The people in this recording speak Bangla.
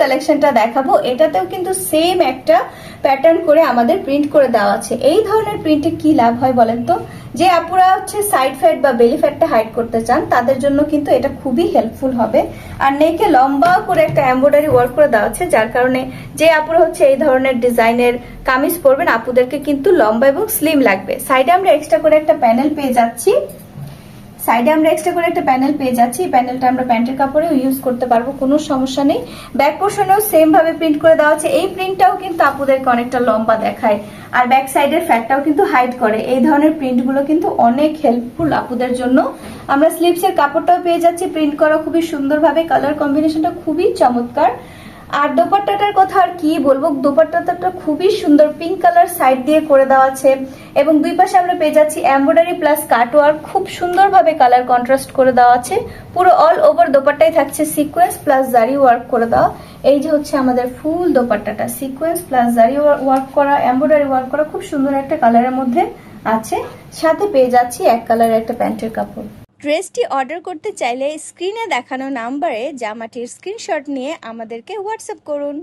কালেকশনটা দেখাবো। এটাতেও কিন্তু সেম একটা প্যাটার্ন করে আমাদের প্রিন্ট করে দেওয়া আছে। এই ধরনের প্রিন্টে কি লাভ হয় বলেন তো? যে আপুরা হচ্ছে সাইড ফ্যাট বা বেলি ফ্যাটটা হাইড করতে চান, তাদের জন্য কিন্তু এটা খুবই হেল্পফুল হবে। আর নেকে লম্বা করে একটা এমব্রয়ডারি ওয়ার্ক করে দেওয়া আছে, যার কারণে যে আপুরা হচ্ছে এই ধরনের ডিজাইনের কামিজ পরবেন, আপুদেরকে কিন্তু লম্বা এবং স্লিম লাগবে। সাইডে আমরা এক্সট্রা করে একটা প্যানেল পেয়ে যাচ্ছি। সাইডে আমরা এক্সট্রা করে একটা প্যানেল পেয়ে যাচ্ছি। এই প্যানেলটা আমরা প্যান্টের কাপড়েও ইউজ করতে পারব, কোনো সমস্যা নেই। ব্যাক পোর্শনেও সেম ভাবে প্রিন্ট করে দেওয়া আছে। এই প্রিন্টটাও কিন্তু আপুদেরকে অনেকটা লম্বা দেখায়। আর ব্যাক সাইডের ফ্যাটটাও কিন্তু হাইড করে। এই ধরনের প্রিন্টগুলো কিন্তু অনেক হেল্পফুল আপুদের জন্য। আমরা স্লিপসের কাপড়টাও পেয়ে যাচ্ছি। প্রিন্ট করা খুবই সুন্দরভাবে। কালার কম্বিনেশনটা খুবই চমৎকার। আর দোপাট্টাটার কথা আর কি বলব? দোপাট্টাটা খুবই সুন্দর পিঙ্ক কালার সাইড দিয়ে করে দেওয়া আছে। এবং দুই পাশে আমরা পেয়ে যাচ্ছি এমব্রয়ডারি প্লাস কাটওয়ার্ক খুব সুন্দরভাবে কালার কন্ট্রাস্ট করে দেওয়া আছে। পুরো অল ওভার দোপাট্টায় থাকছে সিকোয়েন্স প্লাস জারি ওয়ার্ক করে দেওয়া। এই যে হচ্ছে আমাদের ফুল দোপাট্টাটা সিকোয়েন্স প্লাস জারি ওয়ার্ক করা এমব্রয়ডারি ওয়ার্ক করা খুব সুন্দর একটা কালারের মধ্যে আছে। সাথে পেয়ে যাচ্ছি এক কালারের একটা প্যান্টের কাপড়। ড্রেসটি অর্ডার করতে চাইলে স্ক্রিনে দেখানো নাম্বারে জামাটির স্ক্রিনশট নিয়ে আমাদেরকে হোয়াটসঅ্যাপ করুন।